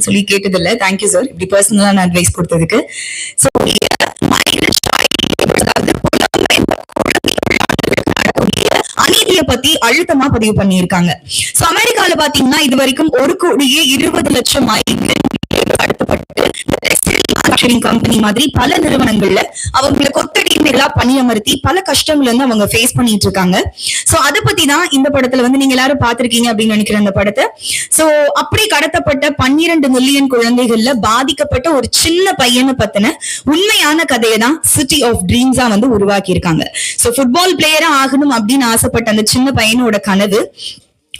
அப்படின்னு சொல்லி கேட்டதில்ல. Thank you sir இப்படி பர்சனலான அட்வைஸ் கொடுத்ததுக்கு. ஸோ அநீதியை பத்தி அழுத்தமா பதிவு பண்ணியிருக்காங்க. சோ அமெரிக்கால பாத்தீங்கன்னா இது வரைக்கும் ஒரு கோடியே இருபது லட்சம் migrant மேனுஃபேக்சரிங் கம்பெனி மாதிரி பல நிறுவனங்கள்ல அவங்களை கொத்தடிமைகளா பணியமர்த்தி பல கஷ்டங்கள் வந்து அவங்க ஃபேஸ் பண்ணிட்டு இருக்காங்க. சோ அத பத்தி தான் இந்த படத்துல வந்து நீங்க எல்லாரும் பாத்திருக்கீங்க அப்படின்னு நினைக்கிறேன் அந்த படத்தை. சோ அப்படி கடத்தப்பட்ட பன்னிரண்டு மில்லியன் குழந்தைகள்ல பாதிக்கப்பட்ட ஒரு சின்ன பையனை பத்தின உண்மையான கதையை தான் சிட்டி ஆஃப் ட்ரீம்ஸா வந்து உருவாக்கி இருக்காங்க சோ ஃபுட்பால் பிளேயரா ஆகணும் அப்படின்னு ஆசைப்பட்ட அந்த சின்ன பையனோட கனவு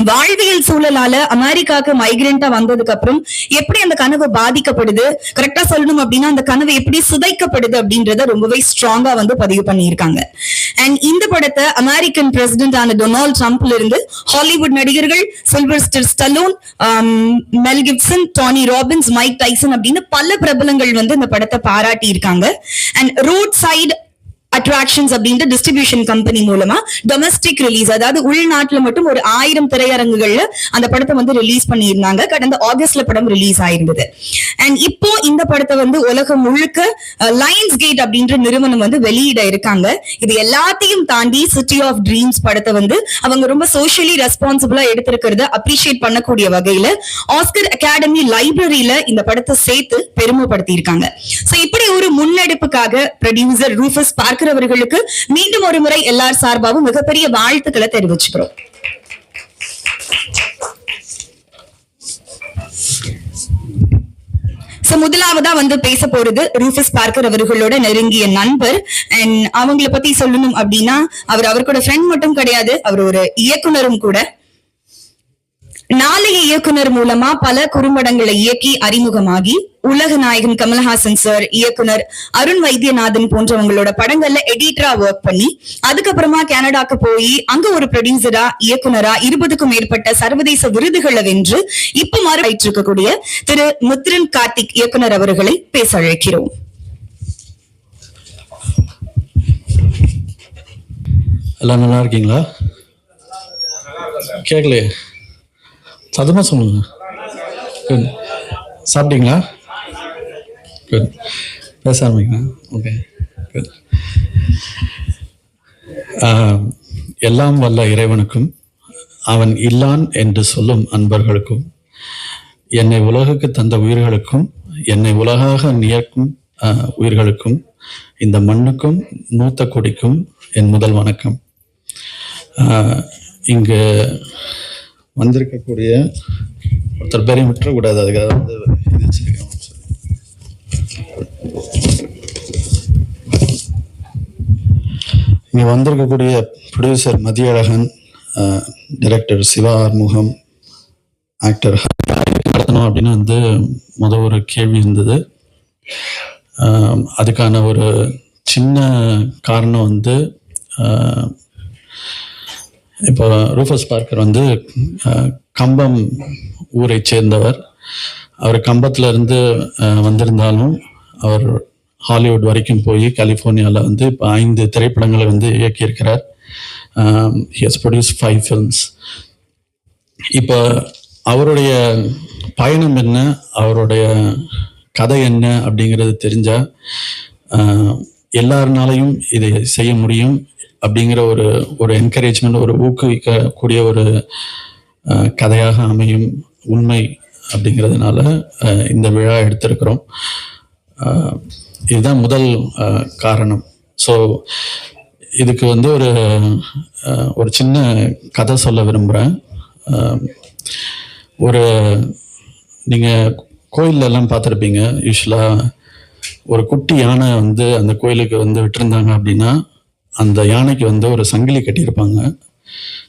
வாழ்வியல் சூழலால அமெரிக்காக்கு மைக்ரெண்டா வந்ததுக்கு அப்புறம் எப்படி அந்த கனவு பாதிக்கப்படுது? கரெக்டா சொல்லணும் அப்படின்னா அந்த கனவு எப்படி சிதைக்கப்படுது அப்படின்றத ரொம்பவே ஸ்ட்ராங்கா வந்து பதிவு பண்ணியிருக்காங்க. அண்ட் இந்த படத்தை அமெரிக்கன் பிரசிடென்ட் ஆன டொனால்ட் ட்ரம்ப்ல இருந்து ஹாலிவுட் நடிகர்கள் Sylvester Stallone Mel Gibson Tony Robbins Mike Tyson அப்படின்னு பல பிரபலங்கள் வந்து இந்த படத்தை பாராட்டி இருக்காங்க அண்ட் ரோட் சைடு அட்ராக்ஷன்ஸ் அப்படின்ற டிஸ்ட்ரிபியூஷன் கம்பெனி மூலமா டொமஸ்டிக் ரிலீஸ் அதாவது உள்நாட்டுல மட்டும் ஒரு ஆயிரம் திரையரங்குகள்ல அந்த படத்தை வந்து ரிலீஸ் பண்ணியிருந்தாங்க. கடந்த ஆகஸ்ட்ல படம் ரிலீஸ் ஆயிருந்தது. அண்ட் இப்போ இந்த படத்தை வந்து உலகம் முழுக்க லயன்ஸ் கேட் அப்படின்ற நிறுவனம் வந்து வெளியிட இருக்காங்க. இது எல்லாத்தையும் தாண்டி சிட்டி ஆஃப் ட்ரீம்ஸ் படத்தை வந்து அவங்க ரொம்ப சோஷியலி ரெஸ்பான்சிபிளா எடுத்திருக்கிறத அப்ரிஷியேட் பண்ணக்கூடிய வகையில ஆஸ்கர் அகாடமி லைப்ரரியில இந்த படத்தை சேர்த்து பெருமைப்படுத்தி இருக்காங்க சோ இப்படி ஒரு முன்னெடுப்புக்காக ப்ரொடியூசர் ரூஃபஸ் பார்க்கிற பார்க்கர் அவர்களுக்கு மீண்டும் ஒரு முறை எல்லார் சார்பாகவும் மிகப்பெரிய வாழ்த்துக்களை தெரிவிச்சுக்கிறோம். சோ முதலாவதா வந்து பேச போறது ரூஃபஸ் பார்க்கர் அவர்களோட நெருங்கிய நண்பர். அண்ட் அவங்கள பத்தி சொல்லணும் அப்படின்னா அவர் அவர் கூட ஃப்ரெண்ட் மட்டும் கிடையாது அவர் ஒரு இயக்குனரும் கூட. நாளைய இயக்குனர் மூலமா பல குறும்படங்களை இயக்கி அறிமுகமாகி உலக நாயகன் கமல்ஹாசன் சார் இயக்குனர் அருண் வைத்தியநாதன் போன்றவங்களோட படங்கள்ல எடிட்டரா ஒர்க் பண்ணி அதுக்கப்புறமா கனடாக்கு போய் அங்க ஒரு ப்ரொடியூசரா இயக்குனரா இருபதுக்கும் மேற்பட்ட சர்வதேச விருதுகளை வென்று இப்ப மாறிட்டு இருக்கக்கூடிய திரு முத்ரன் கார்த்திக் இயக்குனர் அவர்களை பேச அழைக்கிறோம். எல்லாம் நல்லா இருக்கீங்களா? கேட்கலையே சத்தமாக சொல்லுங்க. குட் சாப்பிட்டீங்களா? குட் பேச ஆரம்பிங்களா ஓகே குட் எல்லாம் வல்ல இறைவனுக்கும் அவன் இல்லான் என்று சொல்லும் அன்பர்களுக்கும் என்னை உலகுக்கு தந்த உயிர்களுக்கும் என்னை உலகாக நியக்கும் உயிர்களுக்கும் இந்த மண்ணுக்கும் மூத்த கொடிக்கும் என் முதல் வணக்கம். இங்கு வந்திருக்கக்கூடிய ஒருத்தர் பேரையும் விட்டுறக்கூடாது அதுக்காக வந்து இது இங்கே வந்திருக்கக்கூடிய producer Mathiyazhagan director Siva Arumugam actor நடத்தணும் அப்படின்னு வந்து முத ஒரு கேள்வி இருந்தது. அதுக்கான ஒரு சின்ன காரணம் வந்து இப்போ ரூஃபஸ் பார்க்கர் வந்து கம்பம் ஊரை சேர்ந்தவர். அவர் கம்பத்துல இருந்து வந்திருந்தாலும் அவர் ஹாலிவுட் வரைக்கும் போய் கலிஃபோர்னியாவில் வந்து இப்போ ஐந்து திரைப்படங்களை வந்து இயக்கியிருக்கிறார். ஹியஸ் ப்ரொடியூஸ் ஃபைவ் ஃபில்ம்ஸ் இப்போ அவருடைய பயணம் என்ன? அவருடைய கதை என்ன அப்படிங்கிறது தெரிஞ்சால் எல்லாருனாலையும் இதை செய்ய முடியும். அப்படிங்கிற ஒரு ஒரு என்கரேஜ்மெண்ட் ஒரு ஊக்குவிக்கக்கூடிய ஒரு கதையாக அமையும் உண்மை அப்படிங்கிறதுனால இந்த விழா எடுத்திருக்கிறோம். இதுதான் முதல் காரணம். ஸோ இதுக்கு வந்து ஒரு ஒரு சின்ன கதை சொல்ல விரும்புகிறேன் ஒரு நீங்கள் கோயிலெல்லாம் பார்த்துருப்பீங்க. யூஸ்வலாக ஒரு குட்டி யானை வந்து அந்த கோயிலுக்கு வந்து விட்டுருந்தாங்க அப்படின்னா அந்த யானைக்கு வந்து ஒரு சங்கிலி கட்டியிருப்பாங்க.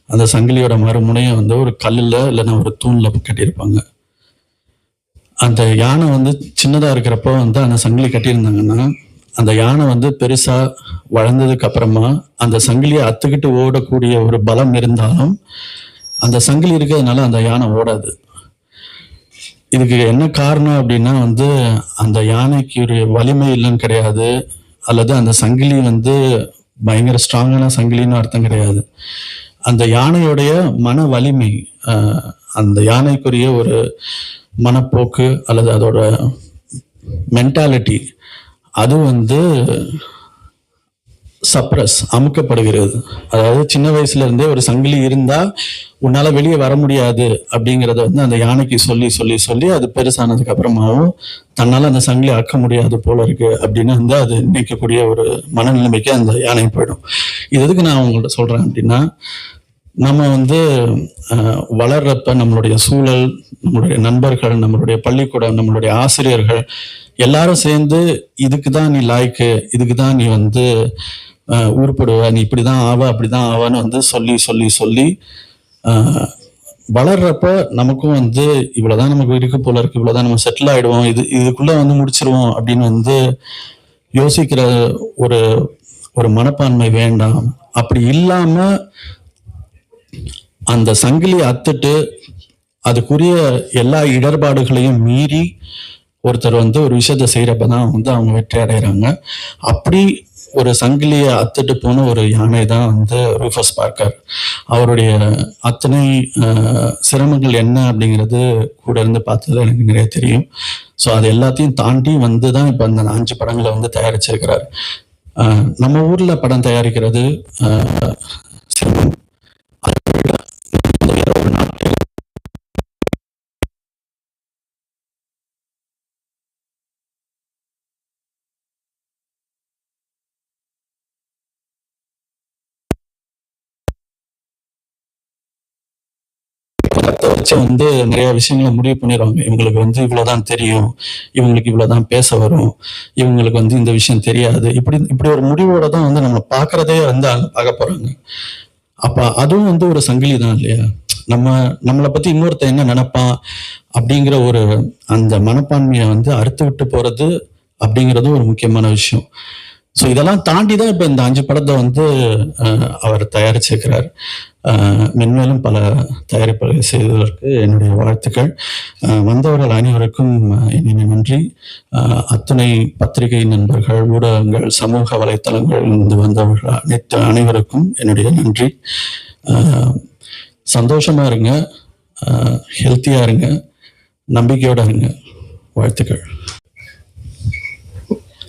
அந்த சங்கிலியோட மறுமுனையை வந்து ஒரு கல்லில் இல்லைன்னா ஒரு தூணில் கட்டியிருப்பாங்க. அந்த யானை வந்து சின்னதாக இருக்கிறப்போ வந்து அந்த சங்கிலி கட்டியிருந்தாங்கன்னா அந்த யானை வந்து பெருசாக வளர்ந்ததுக்கு அப்புறமா அந்த சங்கிலியை அத்துக்கிட்டு ஓடக்கூடிய ஒரு பலம் இருந்தாலும் அந்த சங்கிலி இருக்கிறதுனால அந்த யானை ஓடாது. இதுக்கு என்ன காரணம் அப்படின்னா வந்து அந்த யானைக்கு ஒரு வலிமை இல்லைன்னு கிடையாது. அல்லது அந்த சங்கிலி வந்து பயங்கர ஸ்ட்ராங்கான சங்கிலின்னு அர்த்தம் கிடையாது. அந்த யானையுடைய மன வலிமை அந்த யானைக்குரிய ஒரு மனப்போக்கு அல்லது அதோட மென்டாலிட்டி அது வந்து சப்ரஸ் அமுக்கப்படுகிறது. அதாவது சின்ன வயசுல இருந்தே ஒரு சங்கிலி இருந்தா உன்னால வெளியே வர முடியாது அப்படிங்கறத வந்து அந்த யானைக்கு சொல்லி சொல்லி சொல்லி அது பெருசானதுக்கு அப்புறமாவும் தன்னால அந்த சங்கிலி அக்க முடியாது போல இருக்கு அப்படின்னு வந்து அது நினைக்கக்கூடிய ஒரு மனநிலைமைக்கு அந்த யானை போயிடும். இது எதுக்கு நான் உங்கள்ட்ட சொல்றேன் அப்படின்னா நம்ம வந்து வளர்றப்ப நம்மளுடைய சூழல் நம்மளுடைய நண்பர்கள் நம்மளுடைய பள்ளிக்கூடம் நம்மளுடைய ஆசிரியர்கள் எல்லாரும் சேர்ந்து இதுக்கு தான் நீ லாய்க்கு இதுக்கு தான் நீ வந்து உருப்படுவ நீ இப்படிதான் ஆவ அப்படிதான் ஆவான்னு வந்து சொல்லி சொல்லி சொல்லி வளர்றப்போ வளர்றப்ப நமக்கும் வந்து இவ்வளவுதான் நமக்கு இருக்கு போல இருக்கு இவ்வளவுதான் நம்ம செட்டில் ஆயிடுவோம் இது இதுக்குள்ள வந்து முடிச்சிருவோம் அப்படின்னு வந்து யோசிக்கிற ஒரு ஒரு மனப்பான்மை வேண்டாம். அப்படி இல்லாம அந்த சங்கிலி அத்துட்டு அதுக்குரிய எல்லா இடர்பாடுகளையும் மீறி ஒருத்தர் வந்து ஒரு விஷயத்த செய்கிறப்ப தான் வந்து அவங்க வெற்றி அடைகிறாங்க அப்படி ஒரு சங்கிலியை அத்துட்டு போன ஒரு யானை தான் வந்து ரூஃபஸ் பார்க்கர். அவருடைய அத்தனை சிரமங்கள் என்ன அப்படிங்கிறது கூட இருந்து பார்த்ததுல எனக்கு நிறைய தெரியும். ஸோ அது எல்லாத்தையும் தாண்டி வந்து தான் இப்போ அந்த அஞ்சு படங்களை வந்து தயாரிச்சிருக்கிறார். நம்ம ஊர்ல படம் தயாரிக்கிறது சிரமம் அதை விட இந்த வேற ஒரு நாட்டில் படத்தை வச்சு வந்து நிறைய விஷயங்களை முடிவு பண்ணிடுவாங்க. இவங்களுக்கு வந்து இவ்வளவுதான் தெரியும். இவங்களுக்கு இவ்வளவுதான் பேச வரும். இவங்களுக்கு வந்து இந்த விஷயம் தெரியாது. இப்படி இப்படி ஒரு முடிவோட தான் வந்து நம்ம பார்க்கறதே வந்து அங்க பார்க்க போறாங்க. அப்ப அதுவும் வந்து ஒரு சங்கிலி தான் இல்லையா? நம்ம நம்மளை பத்தி இன்னொருத்தன் என்ன நினைப்பான் அப்படிங்கிற ஒரு அந்த மனப்பான்மையை வந்து அறுத்து விட்டு போறது அப்படிங்கிறது ஒரு முக்கியமான விஷயம். ஸோ இதெல்லாம் தாண்டி தான் இப்போ இந்த அஞ்சு படத்தை வந்து அஹ், அவர் தயாரிச்சிருக்கிறார். மென்மேலும் பல தயாரிப்புகளை செய்ததற்கு என்னுடைய வாழ்த்துக்கள். வந்தவர்கள் அனைவருக்கும் இனிமே என்னுடைய நன்றி. அத்துணை அத்தனை பத்திரிகை நண்பர்கள் ஊடகங்கள் சமூக வலைத்தளங்கள் இருந்து வந்தவர்கள் அனைத்து அனைவருக்கும் என்னுடைய நன்றி. சந்தோஷமா இருங்க. ஹெல்த்தியா இருங்க. நம்பிக்கையோட இருங்க. வாழ்த்துக்கள்.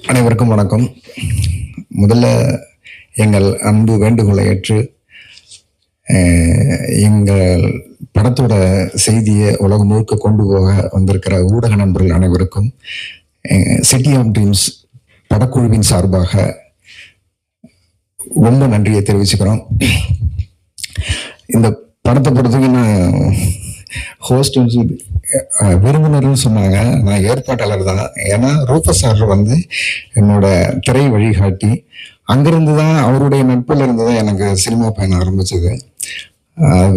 அனைவருக்கும் வணக்கம். முதல்ல எங்கள் அன்பு வேண்டுகோளை ஏற்று எங்கள் படத்தோட செய்தியை உலகம் முழுக்க கொண்டு போக வந்திருக்கிற ஊடக நண்பர்கள் அனைவருக்கும் சிட்டி ஆஃப் ட்ரீம்ஸ் படக்குழுவின் சார்பாக ரொம்ப நன்றியை தெரிவிச்சுக்கிறோம். இந்த படத்தை பொறுத்தவரைக்கும் நான் ஹோஸ்ட் விருந்தினர்னு சொன்னாங்க. நான் ஏற்பாட்டாளர் தான். ஏன்னா ரூபஸ் சார் வந்து என்னோட திரை வழிகாட்டி. அங்கிருந்து தான் அவருடைய நட்பில் இருந்து தான் எனக்கு சினிமா பயணம் ஆரம்பிச்சது.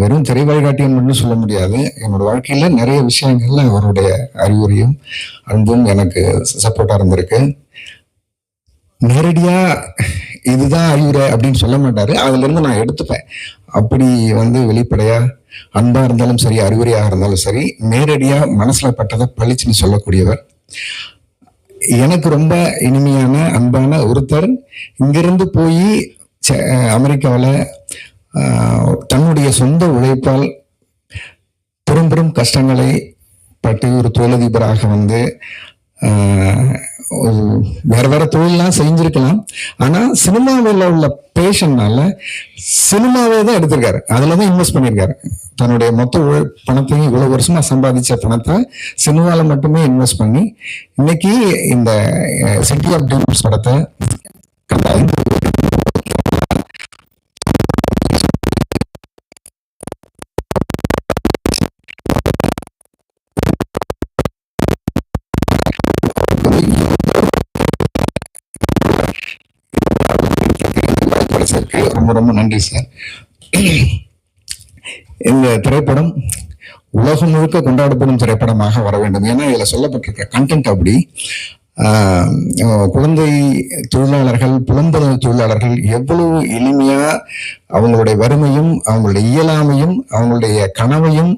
வெறும் திரை வழிகாட்டியம் மட்டும் சொல்ல முடியாது. என்னோட வாழ்க்கையில் நிறைய விஷயங்கள்ல அவருடைய அறிவுரையும் அன்பும் எனக்கு சப்போர்ட்டாக இருந்திருக்கு. நேரடியாக இதுதான் அறிவுரை அப்படின்னு சொல்ல மாட்டாரு. அதுலேருந்து நான் எடுத்துப்பேன். அப்படி வந்து வெளிப்படையா அன்பாக இருந்தாலும் சரி அறிவுரையாக இருந்தாலும் சரி நேரடியாக மனசுல பட்டதை பளிச்சுன்னு சொல்லக்கூடியவர். எனக்கு ரொம்ப இனிமையான அன்பான ஒருத்தர். இங்கிருந்து போய் அமெரிக்காவில் தன்னுடைய சொந்த உழைப்பால் பெரும் பெரும் கஷ்டங்களை பட்டு ஒரு தொழிலதிபராக வந்து ஒரு வேற வேற தொழிலெல்லாம் செஞ்சிருக்கலாம். ஆனா சினிமாவில் உள்ள பேஷன்னால சினிமாவே தான் எடுத்திருக்காரு. அதுல தான் இன்வெஸ்ட் பண்ணியிருக்காரு தன்னுடைய மொத்த உழை பணத்தையும் இவ்வளவு வருஷமா சம்பாதிச்ச பணத்தை சினிமாவில் மட்டுமே இன்வெஸ்ட் பண்ணி இன்னைக்கு இந்த சிட்டி ஆஃப் ட்ரீம்ஸ் படத்தை ரொம்ப ரொம்ப நன்றி சார் இந்த திரைப்படம் உலகம் முழுக்க கொண்டாடப்படும் திரைப்படமாக வர வேண்டும். ஏன்னா இதில் சொல்லப்பட்டிருக்க கண்டென்ட் அப்படி குழந்தை தொழிலாளர்கள் புலம்பெயர் தொழிலாளர்கள் எவ்வளவு எளிமையா அவங்களுடைய வறுமையும் அவங்களுடைய இயலாமையும் அவங்களுடைய கனவையும்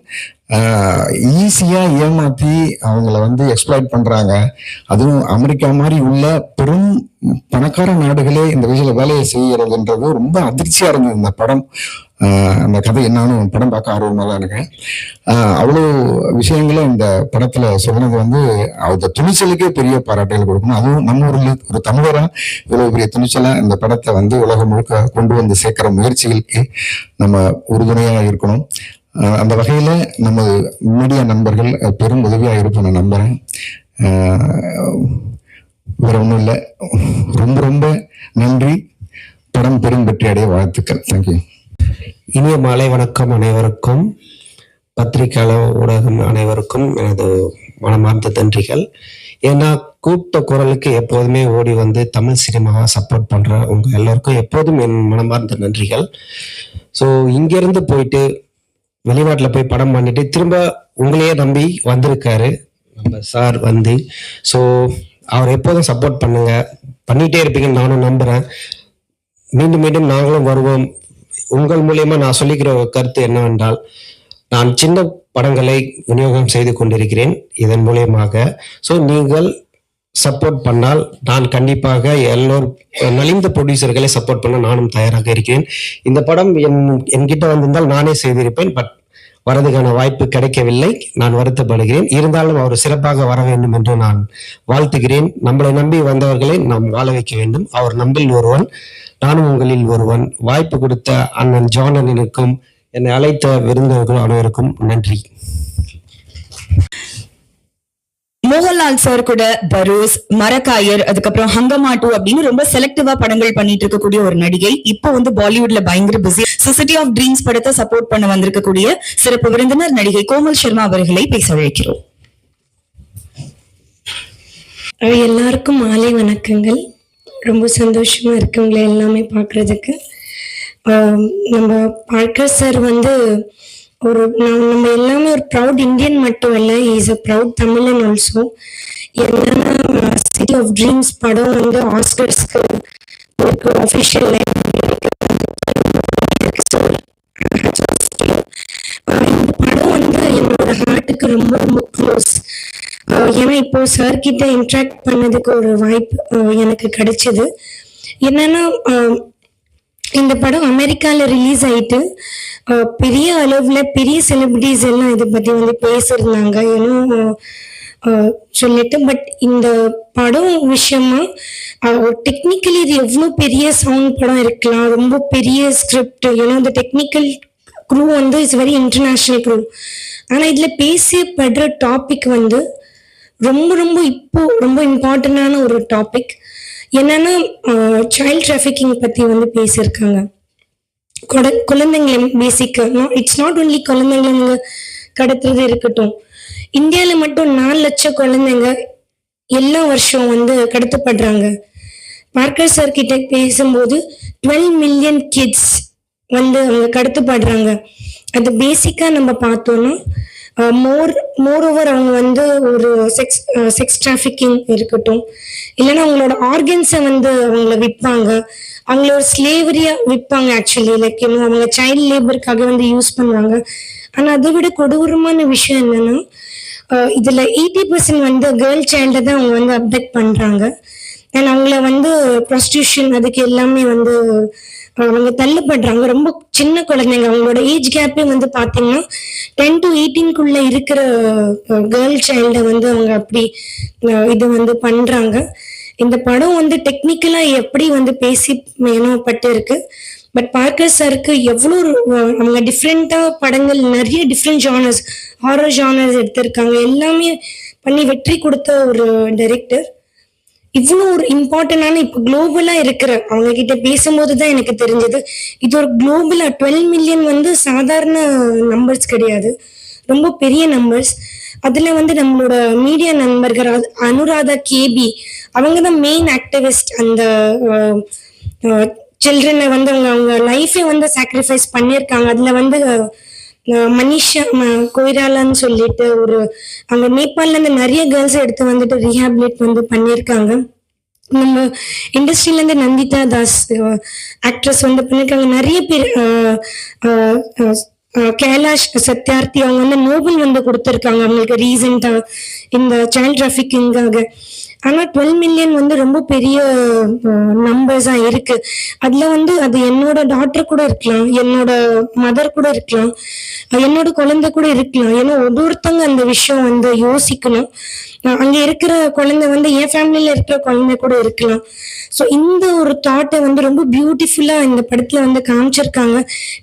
ஈஸியா ஏமாத்தி அவங்கள வந்து எக்ஸ்ப்ளாய்ட் பண்றாங்க. அதுவும் அமெரிக்கா மாதிரி உள்ள பெரும் பணக்கார நாடுகளே இந்த விஷயத்துல வேலையை செய்யறதுன்றது ரொம்ப அதிர்ச்சியா இருந்தது இந்த படம். அந்த கதை நானும் படம் பார்க்க ஆர்வமாக தான் இருக்கேன் அவ்வளோ விஷயங்களை இந்த படத்தில் சொன்னது வந்து அந்த துணிச்சலுக்கே பெரிய பாராட்டுகள் கொடுக்கணும். அதுவும் நம்ம ஊரில் ஒரு தமிழராக இவ்வளோ பெரிய துணிச்சலாக இந்த படத்தை வந்து உலகம் முழுக்க கொண்டு வந்து சேர்க்குற முயற்சிகளுக்கு நம்ம உறுதுணையாக இருக்கணும். அந்த வகையில் நமது மீடியா நண்பர்கள் பெரும் உதவியாக இருப்போம் நான் நம்புறேன். வேற ஒன்றும் இல்லை. ரொம்ப ரொம்ப நன்றி. படம் பெரும் வெற்றி அடைய வாழ்த்துக்கள் தேங்க்யூ இனிய மாலை வணக்கம் அனைவருக்கும். பத்திரிகையாளர் ஊடகம் அனைவருக்கும் எனது மனமார்ந்த நன்றிகள். ஏன்னா கூட்ட குரலுக்கு எப்போதுமே ஓடி வந்து தமிழ் சினிமாவை சப்போர்ட் பண்ற உங்க எல்லாருக்கும் எப்போதும் என் மனமார்ந்த நன்றிகள். ஸோ இங்கிருந்து போயிட்டு வெளிநாட்டில் போய் படம் பண்ணிட்டு திரும்ப உங்களையே நம்பி வந்திருக்காரு. நம்ம சார் வந்து. ஸோ அவர் எப்போதும் சப்போர்ட் பண்ணுங்க. பண்ணிட்டே இருப்பீங்கன்னு நானும் நம்புறேன். மீண்டும் மீண்டும் நாங்களும் வருவோம். உங்கள் மூலியமா நான் சொல்லிக்கிற ஒரு கருத்து என்னவென்றால் நான் சின்ன படங்களை விநியோகம் செய்து கொண்டிருக்கிறேன் இதன் மூலியமாக. ஸோ நீங்கள் சப்போர்ட் பண்ணால் நான் கண்டிப்பாக எல்லோரும் நலிந்த ப்ரொடியூசர்களை சப்போர்ட் பண்ண நானும் தயாராக இருக்கிறேன். இந்த படம் என் என்கிட்ட வந்திருந்தால் நானே செய்திருப்பேன் பட் வரதுக்கான வாய்ப்பு கிடைக்கவில்லை. நான் வருத்தப்படுகிறேன். இருந்தாலும் அவர் சிறப்பாக வர வேண்டும் என்று நான் வாழ்த்துகிறேன். நம்மளை நம்பி வந்தவர்களை நாம் வாழ வைக்க வேண்டும். அவர் நம்பில் ஒருவன். நானும் உங்களில் ஒருவன். வாய்ப்பு கொடுத்த அண்ணன் ஜான் அண்ணனுக்கும் என்னை அழைத்த விருந்தினர்கள் அனைவருக்கும் நன்றி. மோகன்லால் சார் கூட பரோஸ் மரக்காயர் அதுக்கப்புறம் ஹங்கமாட்டு அப்படின்னு ரொம்ப செலக்டிவா படங்கள் பண்ணிட்டு இருக்கக்கூடிய ஒரு நடிகை. இப்போ வந்து பாலிவுட்ல பயங்கர பிஸி சொசைட்டி ஆஃப் ட்ரீம்ஸ் படத்தை சப்போர்ட் பண்ண வந்திருக்கக்கூடிய சிறப்பு விருந்தினர் நடிகை கோமல் சர்மா அவர்களை பேச அழைக்கிறோம். அஹ் எல்லாருக்கும் மாலை வணக்கங்கள். ரொம்ப சந்தோஷமா இருக்கு உங்களை எல்லாமே பார்க்கறதுக்கு. நம்ம பார்க்கர் சார் வந்து ஒரு நம்ம எல்லாமே ஒரு ப்ரவுட் இந்தியன் மட்டும் இல்லை இஸ் அ ப்ரௌட் தமிழன் ஆல்சோ என்னன்னா சிட்டி ஆஃப் ட்ரீம்ஸ் படம் வந்து ஆஸ்கர்ஸ்க்கு ஒரு அஃபிஷியல் இந்த படம் வந்து என்னோட ஹார்ட்டுக்கு ரொம்ப ரொம்ப க்ளோஸ் ஏன்னா இப்போ சார் கிட்ட இன்ட்ராக்ட் பண்ணதுக்கு ஒரு வாய்ப்பு எனக்கு கிடைச்சது. என்னன்னா இந்த படம் அமெரிக்கால ரிலீஸ் ஆயிட்டு பெரிய அளவுல பெரிய செலிபிரிட்டிஸ் எல்லாம் இதை பத்தி வந்து பேசியிருந்தாங்க ஏன்னா சொல்லிட்டு பட் இந்த படம் விஷயமா டெக்னிக்கலி இது எவ்வளோ பெரிய சவுண்ட் படம் இருக்கலாம் ரொம்ப பெரிய ஸ்கிரிப்ட் ஏன்னா இந்த டெக்னிக்கல் குரூ வந்து இட்ஸ் வெரி இன்டர்நேஷ்னல் குரூ ஆனால் இதில் பேசப்படுற டாபிக் வந்து ரொம்ப ரொம்ப இப்போ ரொம்ப இம்பார்ட்டண்டான ஒரு டாபிக் என்னன்னா சைல்ட் டிராஃபிக்கிங் பற்றி வந்து பேசியிருக்காங்க. கொட குழந்தைங்களை பேசிக்காக இட்ஸ் நாட் ஒன்லி குழந்தைங்களை கடத்துறது இருக்கட்டும். இந்தியாவில் மட்டும் நாலு லட்சம் குழந்தைங்க எல்லா வருஷம் வந்து கடத்தப்படுறாங்க. பார்க்கர் சார் கிட்ட பேசும்போது டுவெல் மில்லியன் கிட்ஸ் வந்து அவங்க கடத்தப்படுறாங்க. அது பேசிக்காக நம்ம பார்த்தோம்னா மோர் மோர் ஓவர் அவங்க வந்து ஒரு செக்ஸ் செக்ஸ் டிராஃபிக்கிங் இருக்கட்டும். இல்லைன்னா அவங்களோட ஆர்கன்ஸை வந்து அவங்கள விற்பாங்க அவங்கள ஒரு ஸ்லேவரியா விற்பாங்க ஆக்சுவலி லைக் இன்னும் அவங்க சைல்ட் லேபருக்காக வந்து யூஸ் பண்ணுவாங்க. ஆனால் அதை விட கொடூரமான விஷயம் என்னன்னா இதுல எயிட்டி பர்சன்ட் வந்து கேர்ள் சைல்டை தான் அவங்க வந்து அப்டெக்ட் பண்றாங்க. அண்ட் அவங்கள வந்து ப்ரொஸ்டியூஷன் அதுக்கு எல்லாமே வந்து அவங்க தள்ளப்படுறாங்க ரொம்ப சின்ன குழந்தைங்க. அவங்களோட ஏஜ் கேப்பே வந்து பாத்தீங்கன்னா டென் டு எயிட்டீன்குள்ள இருக்கிற கேர்ள் சைல்டை வந்து அவங்க அப்படி இது வந்து பண்றாங்க. இந்த படம் வந்து டெக்னிக்கலா எப்படி வந்து பேசி மேனப்பட்டு இருக்கு பட் பார்க்கர் சாருக்கு எவ்வளோ அவங்க டிஃப்ரெண்டா படங்கள் நிறைய டிஃப்ரெண்ட் ஜானர்ஸ் ஹாரர் ஜானர்ஸ் எடுத்திருக்காங்க. எல்லாமே பண்ணி வெற்றி கொடுத்த ஒரு டைரக்டர் இவ்வளோ ஒரு இம்பார்ட்டண்டான இப்போ குளோபலா இருக்கிற அவங்க கிட்ட பேசும்போது தான் எனக்கு தெரிஞ்சது. இது ஒரு குளோபலா டுவெல் மில்லியன் வந்து சாதாரண நம்பர்ஸ் கிடையாது. ரொம்ப பெரிய நம்பர்ஸ் அதுல வந்து நம்மளோட மீடியா நண்பர்கள் அனுராதா கேபி அவங்க தான் மெயின் ஆக்டிவிஸ்ட் அந்த சில்ட்ரனை வந்து அவங்க அவங்க லைஃபே வந்து சாக்ரிஃபைஸ் பண்ணியிருக்காங்க. அதுல வந்து மனிஷா ம- கொய்ராலான்னு சொல்லிட்டு ஒரு அங்க நேபாளில இருந்து நிறைய கேர்ள்ஸ் எடுத்து வந்துட்டு ரீஹாபிலேட் வந்து பண்ணியிருக்காங்க. நம்ம இண்டஸ்ட்ரியில இருந்து நந்திதா தாஸ் ஆக்ட்ரஸ் வந்து பண்ணிருக்காங்க. நிறைய பேர் கைலாஷ் சத்யார்த்தி அவங்க வந்து நோபல் வந்து கொடுத்துருக்காங்க. அவங்களுக்கு ரீசெண்டா இந்த சைல்ட் டிராஃபிக்கிங்காக ஆனா டுவெல் மில்லியன் வந்து ரொம்ப பெரிய நம்பர்ஸா இருக்கு. அதுல வந்து அது என்னோட டாட்டர் கூட இருக்கலாம் என்னோட மதர் கூட இருக்கலாம் என்னோட குழந்தை கூட இருக்கலாம். ஏன்னா ஒவ்வொருத்தங்க அந்த விஷயம் வந்து யோசிக்கணும். அங்க இருக்கிற குழந்தை வந்து என் ஃபேமிலியில இருக்கிற குழந்தை கூட இருக்கலாம். ஸோ இந்த ஒரு தாட்டை வந்து ரொம்ப பியூட்டிஃபுல்லா இந்த படத்துல வந்து காமிச்சிருக்காங்க.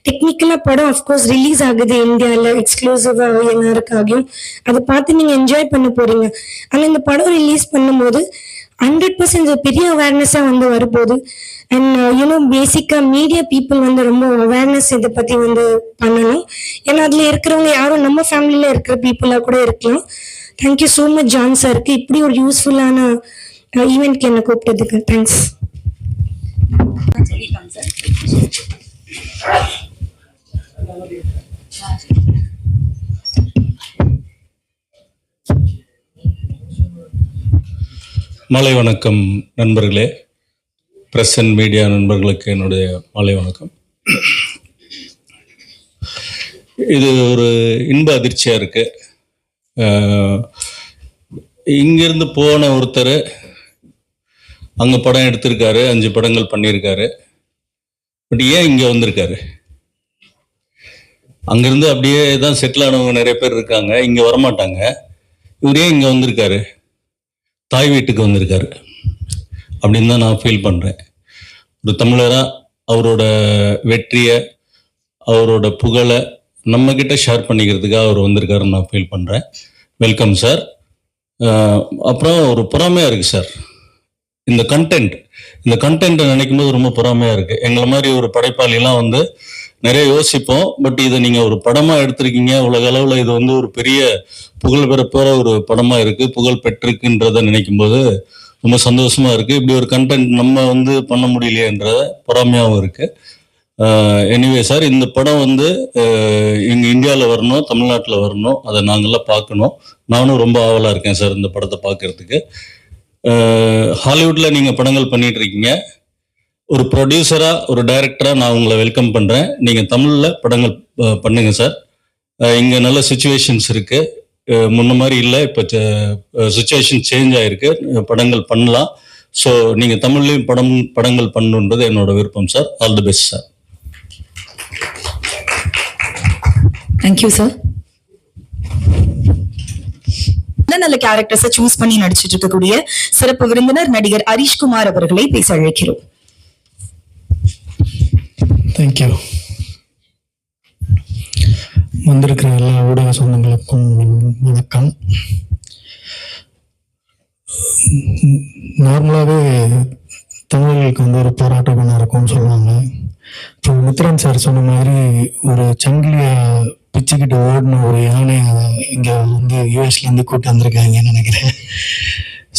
டெக்னிக்கலா படம் அஃப்கோர்ஸ் ரிலீஸ் ஆகுது இந்தியால எக்ஸ்க்ளூசிவா எல்லாருக்காகவும். அதை பார்த்து நீங்க என்ஜாய் பண்ண போறீங்க. ஆனா இந்த படம் ரிலீஸ் பண்ணும்போது ஹண்ட்ரட் பர்சன்ட் பெரிய அவேர்னஸ்ஸா வந்து வரும்போது and you know basically media people வந்து ரொம்ப அவேர்னஸ் இதை பத்தி வந்து பண்ணணும். ஏன்னா அதுல இருக்கிறவங்க யாரும் நம்ம ஃபேமிலியில இருக்கிற பீப்புளா கூட இருக்கலாம். தேங்க்யூ ஸோ மச் ஜான் சாருக்கு இப்படி ஒரு யூஸ்ஃபுல்லான ஈவெண்ட்க்கு என்ன கூப்பிட்டதுக்கு தேங்க்ஸ் மாலை வணக்கம் நண்பர்களே. பிரஸ் அண்ட் மீடியா நண்பர்களுக்கு என்னுடைய மாலை வணக்கம். இது ஒரு இன்ப அதிர்ச்சியாக இருக்கு. இங்கேருந்து இங்கிருந்து போன ஒருத்தர் அங்கே படம் எடுத்திருக்காரு அஞ்சு படங்கள் பண்ணியிருக்காரு. பட் ஏன் இங்கே வந்திருக்காரு? அங்கேருந்து அப்படியே தான் செட்டில் ஆனவங்க நிறைய பேர் இருக்காங்க இங்கே வரமாட்டாங்க. இவர் ஏன் இங்கே வந்திருக்காரு? தாய் வீட்டுக்கு வந்திருக்காரு. அப்படின்னு தான் நான் ஃபீல் பண்ணுறேன் ஒரு தமிழராக அவரோட வெற்றியை அவரோட புகழை நம்மக்கிட்ட ஷேர் பண்ணிக்கிறதுக்காக அவர் வந்திருக்காருன்னு நான் ஃபீல் பண்ணுறேன் வெல்கம் சார் அப்புறம் ஒரு பொறாமையாக இருக்குது சார் இந்த கண்டென்ட் இந்த கண்டென்ட்டை நினைக்கும் போது ரொம்ப பொறாமையாக இருக்குது எங்களை மாதிரி ஒரு படைப்பாளிலாம் வந்து நிறைய யோசிப்போம். பட் இதை நீங்கள் ஒரு படமாக எடுத்திருக்கீங்க. உலக அளவில் இது வந்து ஒரு பெரிய புகழ் பெறப்போற ஒரு படமாக இருக்குது புகழ் பெற்றிருக்குன்றத நினைக்கும் போது ரொம்ப சந்தோஷமா இருக்கு. இப்படி ஒரு கண்டென்ட் நம்ம வந்து பண்ண முடியலையேன்ற பொறாமையாகவும் இருக்கு. எனிவே சார் இந்த படம் வந்து எங்கள் இந்தியாவில் வரணும் தமிழ்நாட்டில் வரணும். அதை நாங்கள்லாம் பார்க்கணும். நானும் ரொம்ப ஆவலாக இருக்கேன் சார் இந்த படத்தை பார்க்கறதுக்கு. ஹாலிவுட்ல நீங்க படங்கள் பண்ணிட்டு இருக்கீங்க. ஒரு ப்ரொடியூசராக ஒரு டைரக்டராக நான் உங்களை வெல்கம் பண்ணுறேன் நீங்கள் தமிழில் படங்கள் பண்ணுங்க சார். இங்கே நல்ல சுச்சுவேஷன்ஸ் இருக்கு. முன்ன மாதிரி இல்லை. இப்போ சுச்சுவேஷன் சேஞ்ச் ஆகிருக்கு படங்கள் பண்ணலாம். ஸோ நீங்கள் தமிழ்லையும் படம் படங்கள் பண்ணணுன்றது என்னோட விருப்பம் sir. All the best sir thank you sir நல்ல நல்ல கேரக்டர்ஸை சூஸ் பண்ணி நடிச்சிட்டு இருக்கக்கூடிய சிறப்பு விருந்தினர் நடிகர் ஹரிஷ்குமார் அவர்களை பேச அழைக்கிறோம். தேங்க்யூ வந்திருக்கிற எல்லா ஊடக சொந்தங்களுக்கும் வணக்கம். நார்மலாகவே தமிழர்களுக்கு வந்து ஒரு போராட்ட குணம் இருக்கும்னு சொல்லுவாங்க. இப்போ மித்ரன் சார் சொன்ன மாதிரி ஒரு சங்கிலிய பிச்சுக்கிட்டு ஓடின ஒரு யானை இங்கே வந்து யூஎஸ்லேருந்து கூட்டு வந்திருக்காங்கன்னு நினைக்கிறேன்.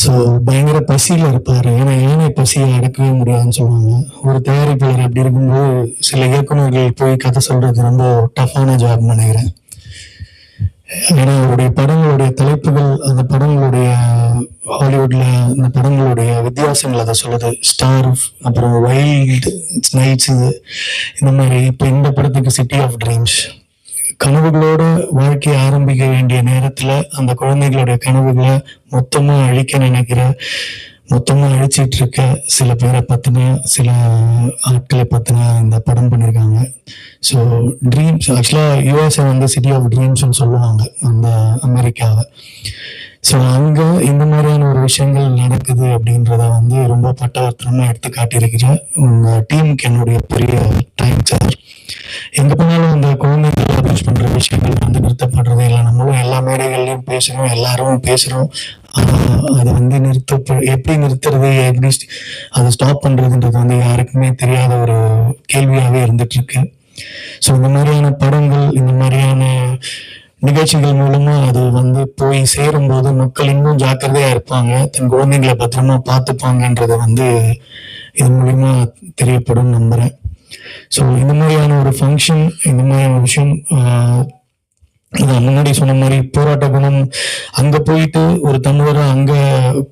ஸோ பயங்கர பசியில் இருப்பார். ஏன்னா யானை பசியை அடக்கவே முடியாதுன்னு சொல்லுவாங்க. ஒரு தயாரிப்பாளர் அப்படி இருக்கும்போது சில இயக்குநர்கள் போய் கதை சொல்றது ரொம்ப டஃப்பான ஜாப் நினைக்கிறேன். ஏன்னா அவருடைய படங்களுடைய தலைப்புகள் அந்த படங்களுடைய ஹாலிவுட்ல அந்த படங்களுடைய வித்தியாசங்கள் அதை சொல்லுது. ஸ்டார் அப்புறம் வைல்டு நைட்ஸ் இது. இந்த மாதிரி இப்போ இந்த படத்துக்கு சிட்டி ஆஃப் ட்ரீம்ஸ் கனவுகளோட வாழ்க்கையை ஆரம்பிக்க வேண்டிய நேரத்துல அந்த குழந்தைகளுடைய கனவுகளை மொத்தமா அழிக்க நினைக்கிற மொத்தமா அழிச்சிட்டு இருக்க சில பேரை பற்றின சில ஆட்களை பத்தின இந்த படம் பண்ணியிருக்காங்க ஸோ ட்ரீம்ஸ் ஆக்சுவலாக யூஎஸ்ஏ வந்து சிட்டி ஆஃப் ட்ரீம்ஸ்னு சொல்லுவாங்க அந்த அமெரிக்காவை. ஸோ அங்கே இந்த மாதிரியான ஒரு விஷயங்கள் நடக்குது அப்படின்றத வந்து ரொம்ப பட்டவர்த்தனமாக எடுத்து காட்டியிருக்கிறேன் உங்கள் டீமுக்கு என்னுடைய பெரிய தேங்க்ஸ் சார் எங்க போனாலும் அந்த குழந்தைகள் அப்ரோச் பண்ணுற விஷயங்கள் வந்து நிறுத்தப்படுறது இல்லை. நம்மளும் எல்லா மேடைகள்லையும் பேசுகிறோம் எல்லாரும் பேசுகிறோம் அதை வந்து நிறுத்த எப்படி நிறுத்துறது எப்படி அதை ஸ்டாப் பண்ணுறதுன்றது வந்து யாருக்குமே தெரியாத ஒரு கேள்வியாகவே இருந்துட்டு இருக்கு. ஸோ இந்த மாதிரியான படங்கள் இந்த மாதிரியான நிகழ்ச்சிகள் மூலமா அது வந்து போய் சேரும்போது மக்கள் இன்னும் ஜாக்கிரதையா இருப்பாங்க. தன் குழந்தைங்களை பத்திரமா பார்த்துப்பாங்கன்றது வந்து இது மூலியமா தெரியப்படும் நம்புறேன். ஸோ இந்த மாதிரியான ஒரு ஃபங்க்ஷன் இந்த மாதிரியான விஷயம் ஆஹ், நான் முன்னாடி சொன்ன மாதிரி போராட்ட குணம் அங்க போயிட்டு ஒரு தமிழரை அங்க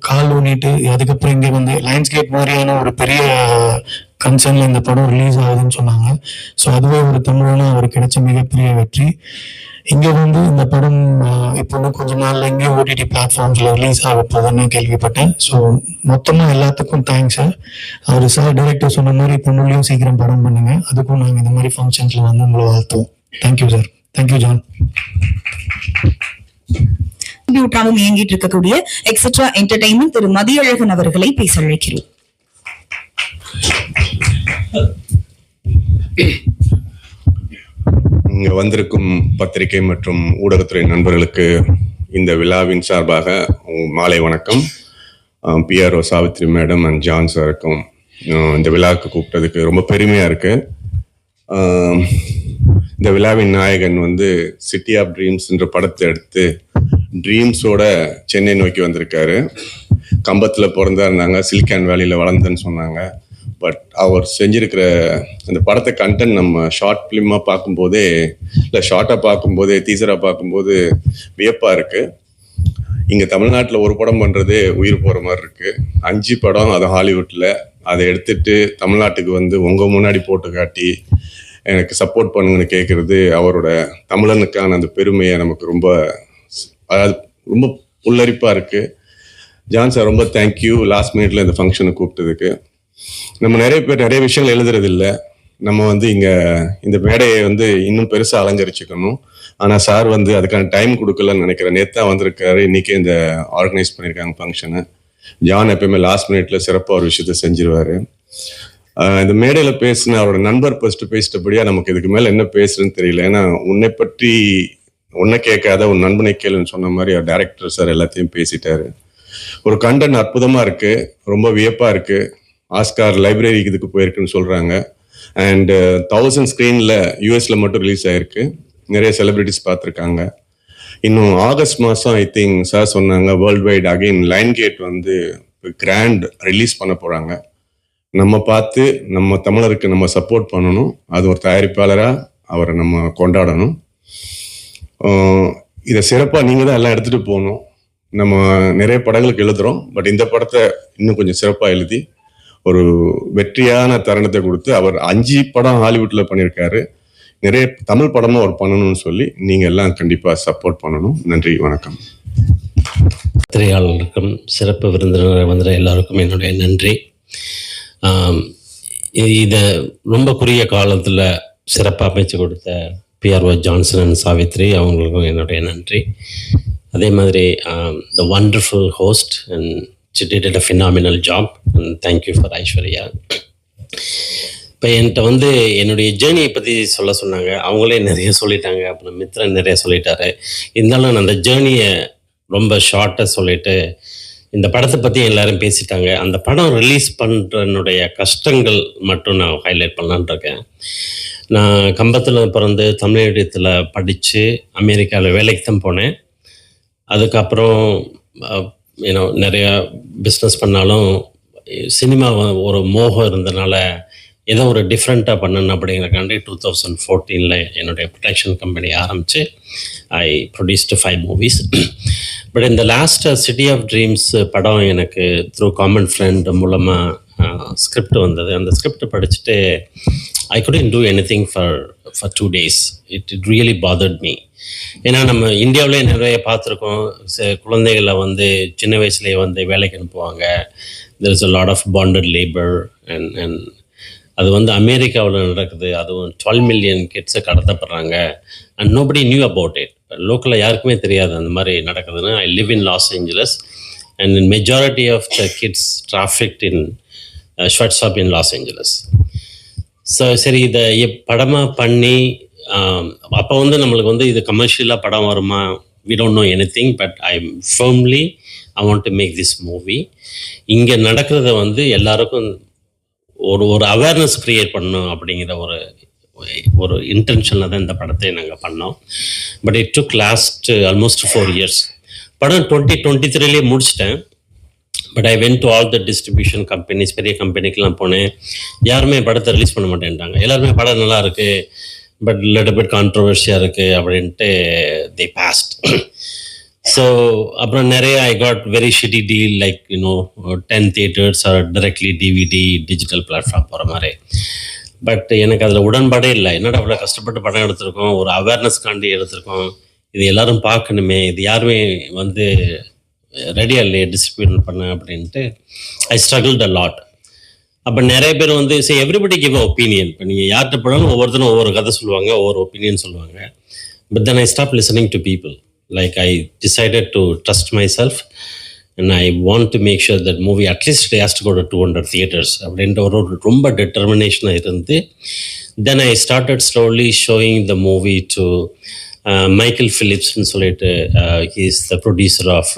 கால் ஊனிட்டு அதுக்கப்புறம் இங்க வந்து லைன்ஸ்கேப் மாதிரியான ஒரு பெரிய கன்சர்ன்ல இந்த படம் ரிலீஸ் ஆகுதுன்னு சொன்னாங்க. ஸோ அதுவே ஒரு தமிழனா அவர் கிடைச்ச மிகப்பெரிய வெற்றி. இங்க வந்து இந்த படம் இப்போ இன்னும் கொஞ்ச நாள்ல இங்கே ஓடிடி பிளாட்ஃபார்ம்ஸ்ல ரிலீஸ் ஆக போகுதுன்னு கேள்விப்பட்டேன். ஸோ மொத்தமா எல்லாத்துக்கும் தேங்க்ஸ் சார் அவர் சார் டைரக்டர் சொன்ன மாதிரி தமிழ்லையும் சீக்கிரம் படம் பண்ணுங்க. அதுக்கும் நாங்கள் இந்த மாதிரி ஃபங்க்ஷன்ஸ்ல வந்து உங்களை வாழ்த்துவோம். Thank you sir thank you John டியூட்டாவும் இயங்கிட்டு இருக்கக்கூடிய எக்ஸெட்ரா என்டர்டைன்மெண்ட் திரு மதியழகன் அவர்களை பேச அழைக்கிறோம் இங்க வந்திருக்கும் பத்திரிகை மற்றும் ஊடகத்துறை நண்பர்களுக்கு இந்த விழாவின் சார்பாக மாலை வணக்கம். PRO Savitri madam and John சாருக்கும் இந்த விழாவுக்கு கூப்பிட்டதுக்கு ரொம்ப பெருமையா இருக்கு. ஆம், இந்த விழாவின் நாயகன் வந்து சிட்டி ஆஃப் ட்ரீம்ஸ் என்ற படத்தை எடுத்து ட்ரீம்ஸோட சென்னை நோக்கி வந்திருக்காரு. கம்பத்தில் பிறந்தா இருந்தாங்க. சிலிக்கான் வேலியில் வளர்ந்தேன்னு சொன்னாங்க. பட் அவர் செஞ்சிருக்கிற அந்த படத்தை கண்டென்ட் நம்ம ஷார்ட் ஃபிலிமாக பார்க்கும்போதே இல்லை ஷார்ட்டாக பார்க்கும்போதே டீசராக பார்க்கும்போது வியப்பாக இருக்குது இங்கே தமிழ்நாட்டில் ஒரு படம் பண்ணுறதே உயிர் போகிற மாதிரி இருக்குது அஞ்சு படம் அது ஹாலிவுட்டில் அதை எடுத்துட்டு தமிழ்நாட்டுக்கு வந்து உங்கள் முன்னாடி போட்டு காட்டி எனக்கு சப்போர்ட் பண்ணுங்கன்னு கேட்குறது அவரோட தமிழனுக்கான அந்த பெருமையை நமக்கு ரொம்ப அதாவது ரொம்ப புல்லரிப்பாக இருக்குது ஜான் சார் ரொம்ப தேங்க்யூ லாஸ்ட் மினிட்ல இந்த ஃபங்க்ஷனை கூப்பிட்டதுக்கு. நம்ம நிறைய பேர் நிறைய விஷயங்கள் எழுதுறது இல்லை நம்ம வந்து இங்க இந்த மேடையை வந்து இன்னும் பெருசா அலங்கரிச்சுக்கணும். ஆனா சார் வந்து அதுக்கான டைம் கொடுக்கலன்னு நினைக்கிறேன். நேத்தா வந்திருக்காரு. இன்னைக்கு இந்த ஆர்கனைஸ் பண்ணியிருக்காங்க ஃபங்க்ஷனை ஜான் எப்பயுமே லாஸ்ட் மினிட்ல சிறப்பாக ஒரு விஷயத்த செஞ்சிருவாரு. இந்த மேடையில் பேசின அவரோட நண்பர் ஃபர்ஸ்ட் பேசிட்டபடியா நமக்கு இதுக்கு மேலே என்ன பேசுறேன்னு தெரியல. ஏன்னா உன்னை பற்றி உன்னை கேட்காத ஒரு நண்பனை கேளுன்னு சொன்ன மாதிரி அவர் டேரக்டர் சார் எல்லாத்தையும் பேசிட்டாரு. ஒரு கண்டென்ட் அற்புதமா இருக்கு. ரொம்ப வியப்பா இருக்கு. ஆஸ்கார் லைப்ரரிக்கு இதுக்கு போயிருக்குன்னு சொல்றாங்க. அண்ட் தௌசண்ட் ஸ்க்ரீனில் யூஎஸில் மட்டும் ரிலீஸ் ஆயிருக்கு. நிறைய செலிபிரிட்டிஸ் பார்த்துருக்காங்க. இன்னும் ஆகஸ்ட் மாதம் ஐ திங்க் சார் சொன்னாங்க world wide again Lionsgate வந்து கிராண்ட் ரிலீஸ் பண்ண போகிறாங்க நம்ம பார்த்து நம்ம தமிழருக்கு நம்ம சப்போர்ட் பண்ணணும். அது ஒரு தயாரிப்பாளராக அவரை நம்ம கொண்டாடணும். இதை சிறப்பாக நீங்கள் தான் எல்லாம் எடுத்துகிட்டு போகணும். நம்ம நிறைய படங்களுக்கு எழுதுகிறோம் பட் இந்த படத்தை இன்னும் கொஞ்சம் சிறப்பாக எழுதி ஒரு வெற்றியான தருணத்தை கொடுத்து அவர் அஞ்சு படம் ஹாலிவுட்டில் பண்ணியிருக்காரு. நிறைய தமிழ் படமும் அவர் பண்ணணும்னு சொல்லி நீங்கள் எல்லாம் கண்டிப்பாக சப்போர்ட் பண்ணணும். நன்றி வணக்கம். பத்திரிகையாளர்களுக்கும் சிறப்பு விருந்தினர் வந்த எல்லாருக்கும் என்னுடைய நன்றி. இதை ரொம்ப குறுகிய காலத்தில் சிறப்பாக அமைச்சு கொடுத்த பிஆர்ஓ ஜான்சன் அண்ட் சாவித்ரி அவங்களுக்கும் என்னுடைய நன்றி. அதே மாதிரி the wonderful host and did a phenomenal job and thank you for Aishwarya இப்போ என்கிட்ட வந்து என்னுடைய ஜேர்னியை பற்றி சொல்ல சொன்னாங்க. அவங்களே நிறைய சொல்லிட்டாங்க. அப்புறம் மித்ரன் நிறைய சொல்லிட்டாரு. இருந்தாலும் நான் அந்த ஜேர்னியை ரொம்ப ஷார்ட்டாக சொல்லிவிட்டு இந்த படத்தை பற்றி எல்லாரும் பேசிட்டாங்க. அந்த படம் ரிலீஸ் பண்ணுறனுடைய கஷ்டங்கள் மட்டும் நான் ஹைலைட் பண்ணலான்னு இருக்கேன். நான் கம்பத்தில் பிறந்து தமிழகத்தில் படித்து அமெரிக்காவில் வேலைக்கு தான் போனேன். அதுக்கப்புறம் ஏன்னோ நிறையா பிஸ்னஸ் பண்ணாலும் சினிமா ஒரு மோகம் இருந்தனால ஏதோ ஒரு டிஃப்ரெண்ட்டாக பண்ணணும் அப்படிங்கிறக்காண்டி டூ தௌசண்ட் ஃபோர்டீனில் என்னுடைய ப்ரொடக்ஷன் கம்பெனி ஆரம்பித்து I produced five movies but இந்த லாஸ்ட் சிட்டி ஆஃப் ட்ரீம்ஸ் படம் எனக்கு த்ரூ காமன் ஃப்ரெண்ட் மூலமாக ஸ்கிரிப்ட் வந்தது. அந்த ஸ்கிரிப்ட் படிச்சுட்டு I couldn't do any thing for for two days it it really bothered me ஏன்னா நம்ம இந்தியாவிலே நிறைய பார்த்துருக்கோம். குழந்தைகளை வந்து சின்ன வயசுலேயே வந்து வேலைக்கு அனுப்புவாங்க. There is a lot of bonded labour and and அது வந்து அமெரிக்காவில் நடக்குது. அதுவும் டுவெல் மில்லியன் கிட்ஸை கடத்தப்படுறாங்க. And nobody knew about it லோக்கலில் யாருக்குமே தெரியாது அந்த மாதிரி நடக்குதுன்னு. I live in Los Angeles and in majority of the kids traffic in shop in Los Angeles so சரி இதை படமாக பண்ணி um, அப்போ வந்து நம்மளுக்கு வந்து இது கமர்ஷியலாக படம் வருமா? We don't know any thing but I firmly I want to make this movie இங்கே நடக்கிறத வந்து எல்லாருக்கும் ஒரு ஒரு அவேர்னஸ் க்ரியேட் பண்ணணும் அப்படிங்கிற ஒரு ஒரு இன்டென்ஷனில் தான் இந்த படத்தை நாங்கள் பண்ணோம். But it took last almost four years படம் டுவெண்ட்டி டுவெண்ட்டி த்ரீலேயே முடிச்சிட்டேன். But I went to all the distribution companies பெரிய கம்பெனிக்கெலாம் போனேன். யாருமே படத்தை ரிலீஸ் பண்ண மாட்டேன்ட்டாங்க. எல்லாருமே படம் நல்லா இருக்கு. பட் லிட்டில் பிட் கான்ட்ரவர்சியாக இருக்குது அப்படின்ட்டு தி பாஸ்ட் ஸோ அப்புறம் நிறைய I got very shitty deal like you know ten theatres or directly DVD digital platform போகிற மாதிரி. பட் எனக்கு அதில் உடன்பாடே இல்லை. என்னடா அவ்வளோ கஷ்டப்பட்டு படம் எடுத்திருக்கோம்? ஒரு அவேர்னஸ்காண்டி எடுத்திருக்கோம். இது எல்லாரும் பார்க்கணுமே. இது யாருமே வந்து ரெடியாக இல்லையே டிஸ்ட்ரிபியூட் பண்ண அப்படின்ட்டு ஐ ஸ்ட்ரகிள் த லாட் அப்போ நிறைய பேர் வந்து சரி எவ்ரிபடி கிவ் ஒப்பீனியன் இப்போ நீங்கள் யார்கிட்ட போனாலும் ஒவ்வொருத்தரும் ஒவ்வொரு கதை சொல்லுவாங்க ஒவ்வொரு ஒப்பீனியன் சொல்லுவாங்க. But then I stop listening to people like I decided to trust my self and I want to make sure that movie at least has to go two hundred theatres அப்படின்ற ஒரு ஒரு ரொம்ப டிட்டர்மினேஷனாக இருந்து then I started slowly showing the movie to Michael ஃபிலிப்ஸ்னு சொல்லிட்டு he's the producer of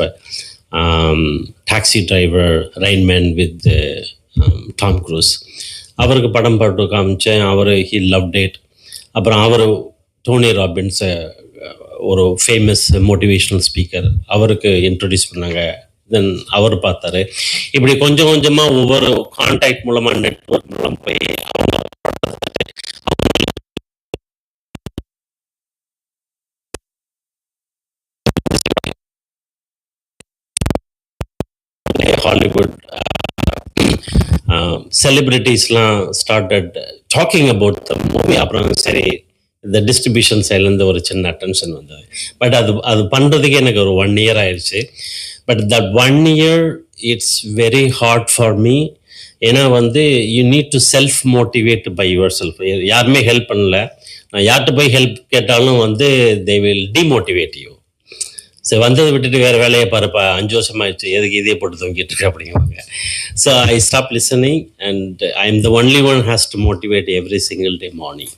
Taxi Driver Rain Man with Tom Cruise அவருக்கு படம் போட்டு காமிச்சேன். அவர் ஹி லவ் டேட் அப்புறம் அவர் டோனி ராபின்ஸ் ஒரு ஃபேமஸ் மோட்டிவேஷ்னல் ஸ்பீக்கர் அவருக்கு இன்ட்ரடியூஸ் பண்ணாங்க. தென் அவர் பார்த்தாரு. இப்படி கொஞ்சம் கொஞ்சமாக ஒவ்வொரு கான்டாக்ட் மூலமாக நெட்ஒர்க் மூலம் போய் அவங்க Hollywood செலிபிரிட்டிஸ்லாம் started talking about the movie அப்புறம் சரி இந்த டிஸ்ட்ரிபியூஷன் சைட்லேருந்து ஒரு சின்ன அட்டென்ஷன் வந்தது. பட் அது அது பண்ணுறதுக்கு எனக்கு ஒரு ஒன் இயர் ஆயிடுச்சு. But that one year it's very hard for me ஏன்னா வந்து you need to self motivate by your self யாருமே ஹெல்ப் பண்ணல. நான் யார்கிட்ட போய் ஹெல்ப் கேட்டாலும் வந்து தே வில் டிமோட்டிவேட் யூ சரி வந்ததை விட்டுட்டு வேறு வேலையை பாருப்பா. அஞ்சு வருஷம் ஆயிடுச்சு. எதுக்கு இதே போட்டு தூங்கிட்டு இருக்கு அப்படிங்கிறாங்க so I stop listening and I am the only one has to motivate every single day morning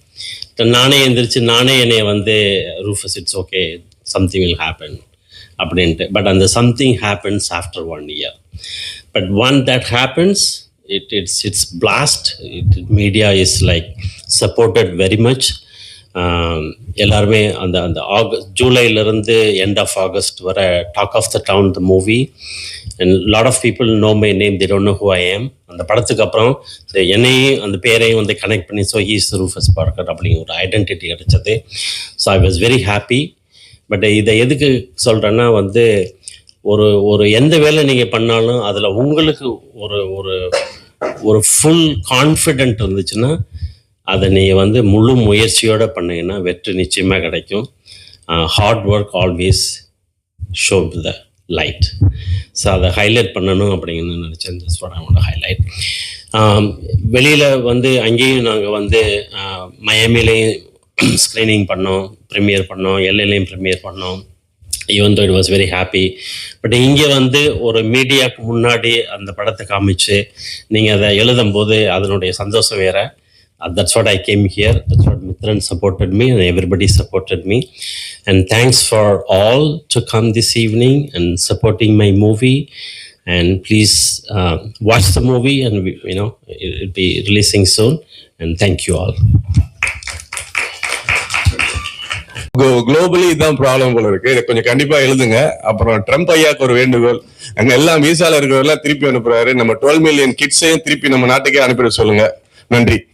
நானே எந்திரிச்சு நானே என்னை வந்து Rufus it's okay something will happen அப்படின்ட்டு. பட் அந்த something happens after one year but one that happens it it's it's blast it media is like supported very much எல்லாருமே அந்த அந்த ஆகஸ்ட் ஜூலைலேருந்து எண்ட் ஆஃப் ஆகஸ்ட் வர talk of the town the movie and lot of people know my name they don't know who I am அந்த படத்துக்கு அப்புறம் என்னையும் அந்த பேரையும் வந்து கனெக்ட் பண்ணி ஸோ ஹீஸ் ரூஃபஸ் பார்க்கர் அப்படிங்கிற ஒரு ஐடென்டிட்டி கிடைச்சது. So I was very happy but இதை எதுக்கு சொல்கிறேன்னா வந்து ஒரு ஒரு எந்த வேலை நீங்கள் பண்ணாலும் அதில் உங்களுக்கு ஒரு ஒரு ஒரு ஃபுல் கான்ஃபிடென்ட் இருந்துச்சுன்னா அதை நீங்கள் வந்து முழு முயற்சியோடு பண்ணீங்கன்னா வெற்றி நிச்சயமாக கிடைக்கும். Hard work always show the light so அதை ஹைலைட் பண்ணணும் அப்படின்னு நினச்சேன். திஸ் படமோட ஹைலைட் வெளியில் வந்து அங்கேயும் நாங்கள் வந்து மயமிலையும் ஸ்க்ரீனிங் பண்ணோம் ப்ரீமியர் பண்ணோம் எல்லையிலையும் ப்ரீமியர் பண்ணோம். Even though it was very happy but இங்கே வந்து ஒரு மீடியாவுக்கு முன்னாடி அந்த படத்தை காமிச்சு நீங்கள் அதை எழுதும்போது அதனுடைய சந்தோஷம் வேறு. That's what I came here that's what Mithran supported me and everybody supported me and thanks for all to come this evening and supporting my movie and please uh, watch the movie and we, you know it will be releasing soon. And thank you all. Globally இதுதான் problem போல இருக்கு. இதை கொஞ்சம் கண்டிப்பா எழுதுங்க. அப்புறம் Trump ஐயாக்கு ஒரு வேண்டுகோள். அங்க எல்லாம் வீசால இருக்கிறவரெல்லாம் திருப்பி அனுப்புறாரு. நம்ம டுவெல் மில்லியன் கிட்ஸையும் திருப்பி நம்ம நாட்டுக்கே அனுப்பிட சொல்லுங்க. நன்றி.